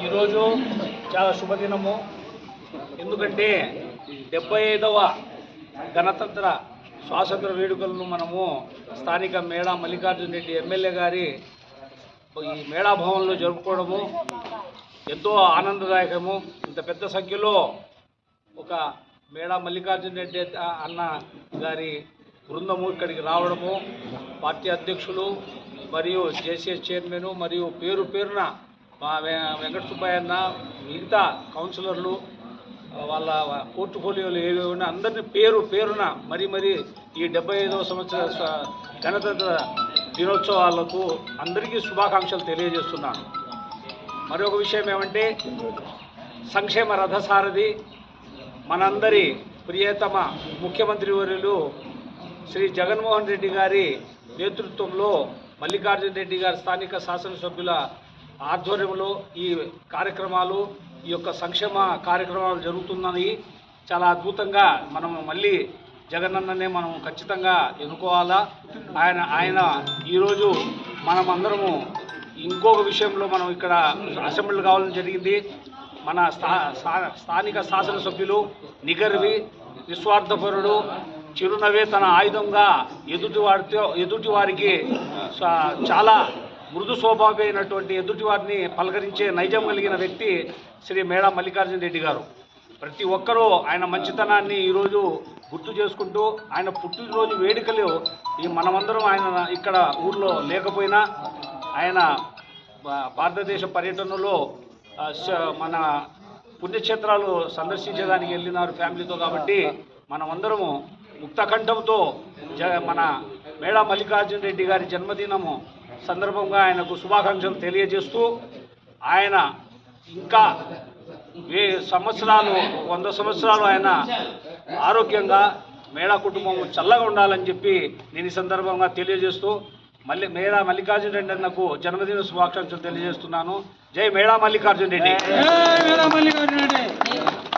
ఈరోజు చాలా శుభదినము. ఎందుకంటే డెబ్బై ఐదవ గణతంత్ర స్వాతంత్ర వేడుకలను మనము స్థానిక మేడా మల్లికార్జున రెడ్డి ఎమ్మెల్యే గారి ఈ మేడా భవన్లో జరుపుకోవడము ఎంతో ఆనందదాయకము. ఇంత పెద్ద సంఖ్యలో ఒక మేడా మల్లికార్జున రెడ్డి అన్న గారి బృందము ఇక్కడికి రావడము. పార్టీ అధ్యక్షులు మరియు జేసీఎస్ చైర్మన్ మరియు పేరు పేరున మా వెంకట సుబ్బయ్య అన్న మిగతా కౌన్సిలర్లు వాళ్ళ పోర్ట్ఫోలియోలు ఏవి ఉన్నా అందరినీ పేరు పేరున మరి మరి ఈ డెబ్బై ఐదవ సంవత్సర గణతంత్ర దినోత్సవాలకు అందరికీ శుభాకాంక్షలు తెలియజేస్తున్నాను. మరొక విషయం ఏమంటే సంక్షేమ రథసారథి మనందరి ప్రియతమ ముఖ్యమంత్రి వర్యులు శ్రీ జగన్మోహన్ రెడ్డి గారి నేతృత్వంలో మల్లికార్జున రెడ్డి గారి స్థానిక శాసనసభ్యుల ఆధ్వర్యంలో ఈ కార్యక్రమాలు ఈ యొక్క సంక్షేమ కార్యక్రమాలు జరుగుతున్నాయి చాలా అద్భుతంగా మనం మళ్ళీ జగనన్ననే మనం ఖచ్చితంగా ఎన్నుకోవాలా. ఆయన ఆయన ఈరోజు మనం అందరము ఇంకొక విషయంలో మనం ఇక్కడ అసెంబ్లీ కావాలని జరిగింది. మన స్థా స్థానిక శాసనసభ్యులు నిగర్వి నిస్వార్థపరుడు చిరునవ్వే తన ఆయుధంగా ఎదుటి వారితో ఎదుటి వారికి చాలా మృదు స్వభావమైనటువంటి ఎదుటి వారిని పలకరించే నైజం కలిగిన వ్యక్తి శ్రీ మేడా మల్లికార్జున రెడ్డి గారు. ప్రతి ఒక్కరూ ఆయన మంచితనాన్ని ఈరోజు గుర్తు చేసుకుంటూ ఆయన పుట్టినరోజు వేడుకలు ఈ మనమందరం ఆయన ఇక్కడ ఊర్లో లేకపోయినా ఆయన భా- భారతదేశ పర్యటనలో మన పుణ్యక్షేత్రాలు సందర్శించడానికి వెళ్ళినారు ఫ్యామిలీతో కాబట్టి మనమందరము ముక్తకంఠంతో జ మన మేడా మల్లికార్జున రెడ్డి గారి జన్మదినము సందర్భంగా ఆయనకు శుభాకాంక్షలు తెలియజేస్తూ ఆయన ఇంకా వే సంవత్సరాలు వంద సంవత్సరాలు ఆయన ఆరోగ్యంగా మేడా కుటుంబం చల్లగా ఉండాలని చెప్పి నేను ఈ సందర్భంగా తెలియజేస్తూ మళ్ళీ మేడా మల్లికార్జున రెడ్డి అన్నకు జన్మదిన శుభాకాంక్షలు తెలియజేస్తున్నాను. జై మేడా మల్లికార్జున రెడ్డి. మల్లికార్జున రెడ్డి.